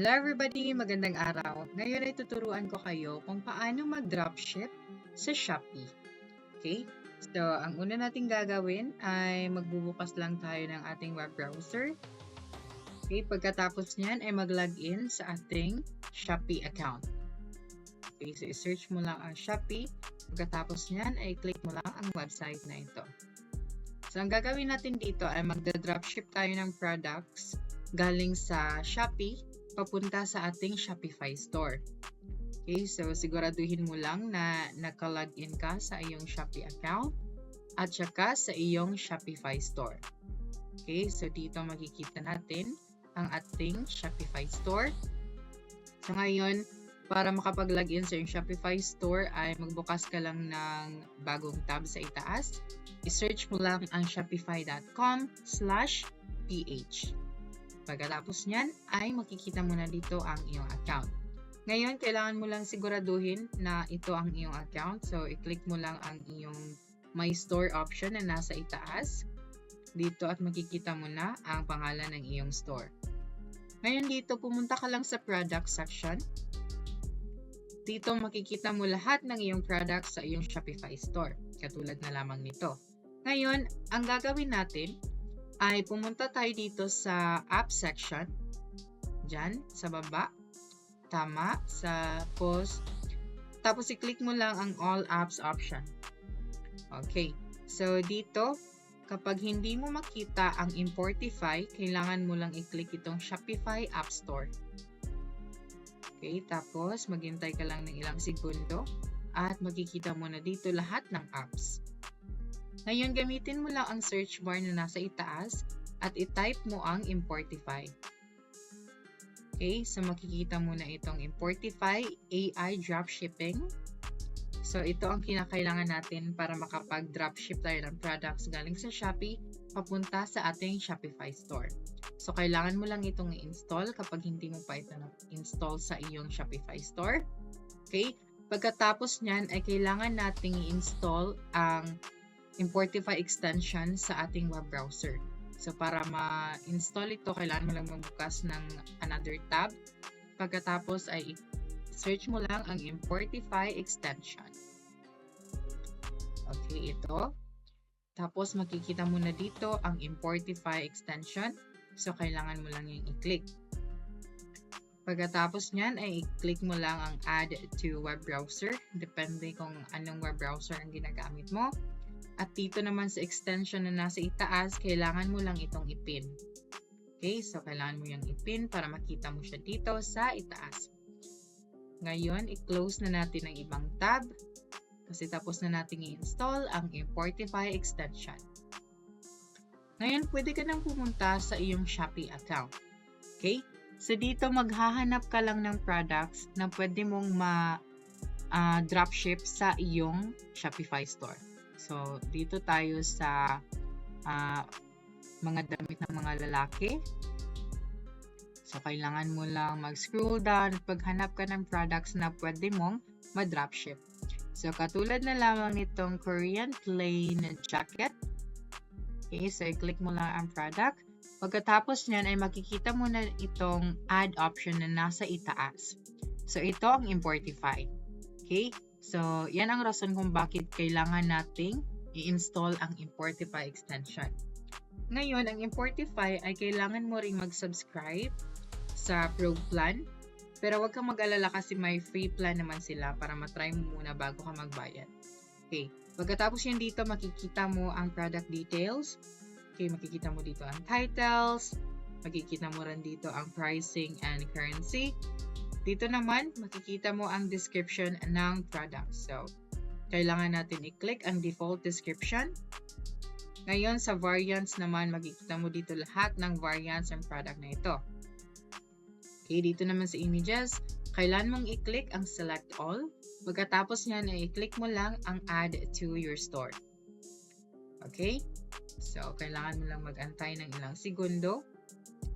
Hello everybody! Magandang araw. Ngayon ay tuturuan ko kayo kung paano mag-dropship sa Shopee. Okay? So, ang una nating gagawin ay magbubukas lang tayo ng ating web browser. Okay? Pagkatapos niyan ay mag-login sa ating Shopee account. Okay? So, i-search mo lang ang Shopee. Pagkatapos niyan ay click mo lang ang website na ito. So, ang gagawin natin dito ay magda-dropship tayo ng products galing sa Shopee papunta sa ating Shopify store. Okay, so siguraduhin mo lang na naka-login ka sa iyong Shopee account at saka sa iyong Shopify store. Okay, so dito makikita natin ang ating Shopify store. So ngayon, para makapag-login sa iyong Shopify store ay magbukas ka lang ng bagong tab sa itaas. I-search mo lang ang shopify.com slash ph. Pagkatapos niyan ay makikita mo na dito ang iyong account. Ngayon, kailangan mo lang siguraduhin na ito ang iyong account. So, i-click mo lang ang iyong My Store option na nasa itaas dito at makikita mo na ang pangalan ng iyong store. Ngayon dito, pumunta ka lang sa product section. Dito makikita mo lahat ng iyong products sa iyong Shopify store, katulad na lamang nito. Ngayon, ang gagawin natin ay pumunta tayo dito sa app section. Diyan, sa baba. Tama, sa post. Tapos i-click mo lang ang all apps option. Okay. So, dito, kapag hindi mo makita ang Importify, kailangan mo lang i-click itong Shopify App Store. Okay, tapos maghintay ka lang ng ilang segundo at makikita mo na dito lahat ng apps. Ngayon, gamitin mo lang ang search bar na nasa itaas at i-type mo ang Importify. Okay, so makikita mo na itong Importify AI Dropshipping. So, ito ang kinakailangan natin para makapag-dropship tayo ng products galing sa Shopee papunta sa ating Shopify store. So, kailangan mo lang itong i-install kapag hindi mo pa ito na-install sa iyong Shopify store. Okay? Pagkatapos niyan ay kailangan nating i-install ang Importify extension sa ating web browser. So, para ma-install ito, kailangan mo lang magbukas ng another tab. Pagkatapos ay search mo lang ang Importify extension. Okay, ito. Tapos, makikita mo na dito ang Importify extension. So, kailangan mo lang yung i-click. Pagkatapos niyan ay i-click mo lang ang add to web browser. Depende kung anong web browser ang ginagamit mo. At dito naman sa extension na nasa itaas, kailangan mo lang itong ipin. Okay, so kailangan mo yung ipin para makita mo siya dito sa itaas. Ngayon, i-close na natin ang ibang tab kasi tapos na natin i-install ang Importify extension. Ngayon, pwede ka nang pumunta sa iyong Shopee account. Okay? So, dito maghahanap ka lang ng products na pwede mong ma-dropship uh, sa iyong Shopify store. So, dito tayo sa uh, mga damit ng mga lalaki. So, kailangan mo lang mag-scroll down at paghanap ka ng products na pwede mong ma-dropship. So, katulad na lamang nitong Korean plain jacket. Okay, so i-click mo lang ang product. Pagkatapos niyan ay makikita mo na itong add option na nasa itaas. So, ito ang Importify. Okay? So, yan ang rason kung bakit kailangan nating i-install ang Importify extension. Ngayon, ang Importify ay kailangan mo ring mag-subscribe sa Pro Plan. Pero huwag kang mag-alala kasi may free plan naman sila para matry mo muna bago ka magbayad. Okay. Pagkatapos yan dito, makikita mo ang product details. Okay, makikita mo dito ang titles. Makikita mo rin dito ang pricing and currency. Dito naman, makikita mo ang description ng product. So, kailangan natin i-click ang default description. Ngayon, sa variants naman, makikita mo dito lahat ng variants ng product na ito. Okay, dito naman sa images, kailangan mong i-click ang select all. Pagkatapos niyan, i-click mo lang ang add to your store. Okay? So, kailangan mo lang mag-antay ng ilang segundo.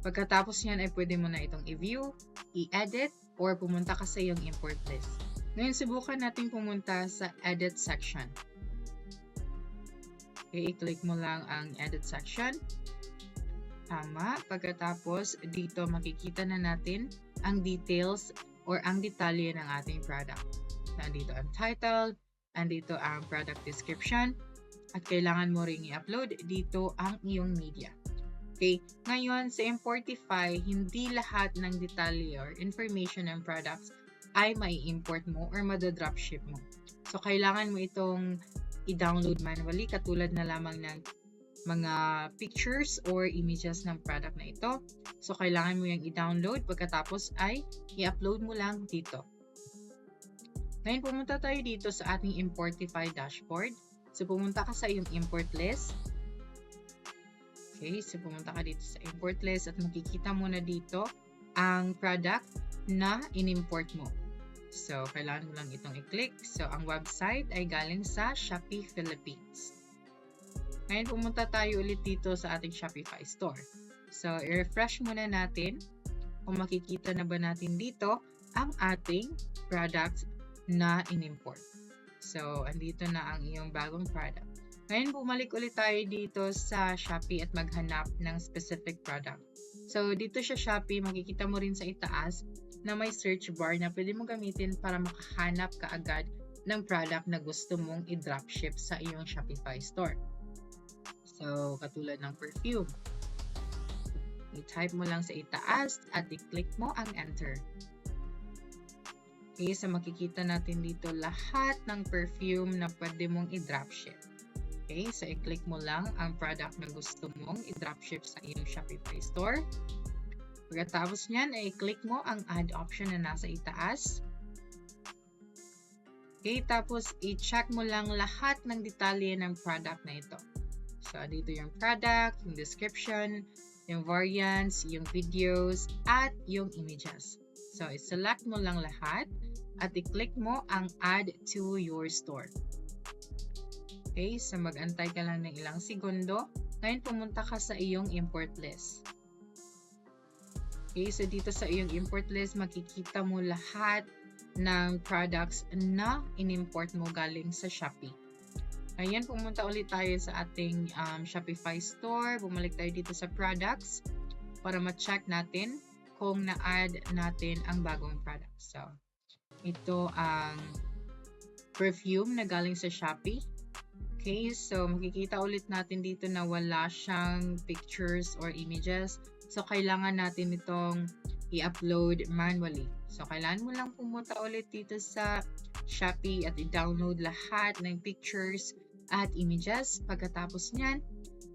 Pagkatapos niyan ay pwede mo na itong i-view, i-edit, or pumunta ka sa iyong import list. Ngayon, subukan natin pumunta sa edit section. Okay, i-click mo lang ang edit section. Tama. Pagkatapos, dito makikita na natin ang details or ang detalye ng ating product. Nandito ang title, andito ang product description, at kailangan mo ring i-upload dito ang iyong media. Okay, ngayon sa Importify, hindi lahat ng detalye or information ng products ay mai import mo or madodropship mo. So, kailangan mo itong i-download manually katulad na lamang ng mga pictures or images ng product na ito. So, kailangan mo yung i-download pagkatapos ay i-upload mo lang dito. Ngayon, pumunta tayo dito sa ating Importify dashboard. So, pumunta ka sa iyong import list. Okay, so pumunta ka dito sa import list at makikita mo na dito ang product na in-import mo. So, kailangan mo lang itong i-click. So, ang website ay galing sa Shopee Philippines. Ngayon, pumunta tayo ulit dito sa ating Shopify store. So, i-refresh muna natin kung makikita na ba natin dito ang ating product na in-import. So, andito na ang iyong bagong product. Ngayon, bumalik ulit tayo dito sa Shopee at maghanap ng specific product. So, dito sa Shopee, makikita mo rin sa itaas na may search bar na pwede mo gamitin para makahanap ka agad ng product na gusto mong i-dropship sa iyong Shopify store. So, katulad ng perfume. I-type mo lang sa itaas at i-click mo ang enter. Okay, so makikita natin dito lahat ng perfume na pwede mong i-dropship. Okay, so i-click mo lang ang product na gusto mong i-dropship sa iyong Shopify store. Pagkatapos niyan, ay click mo ang add option na nasa itaas. Okay, tapos i-check mo lang lahat ng detalye ng product na ito. So, dito yung product, yung description, yung variants, yung videos, at yung images. So, i-select mo lang lahat at i-click mo ang add to your store. Okay, so mag-antay ka lang ng ilang segundo. Ngayon, pumunta ka sa iyong import list. Okay, so dito sa iyong import list, makikita mo lahat ng products na in-import mo galing sa Shopee. Ayan, pumunta ulit tayo sa ating um, Shopify store. Bumalik tayo dito sa products para ma-check natin kung na-add natin ang bagong product. So, ito ang perfume na galing sa Shopee. Okay, so makikita ulit natin dito na wala siyang pictures or images. So, kailangan natin itong i-upload manually. So, kailangan mo lang pumunta ulit dito sa Shopee at i-download lahat ng pictures at images. Pagkatapos niyan,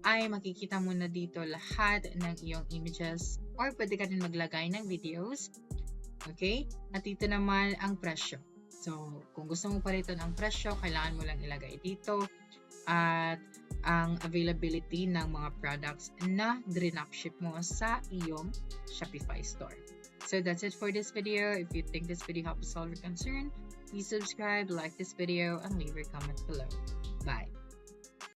ay makikita mo na dito lahat ng iyong images or pwede ka din maglagay ng videos. Okay? At dito naman ang presyo. So, kung gusto mo palitan ang presyo, kailangan mo lang ilagay dito. At ang availability ng mga products na dropship mo sa iyong Shopify store. So that's it for this video. If you think this video helped solve your concern, please subscribe, like this video, and leave your comment below. Bye!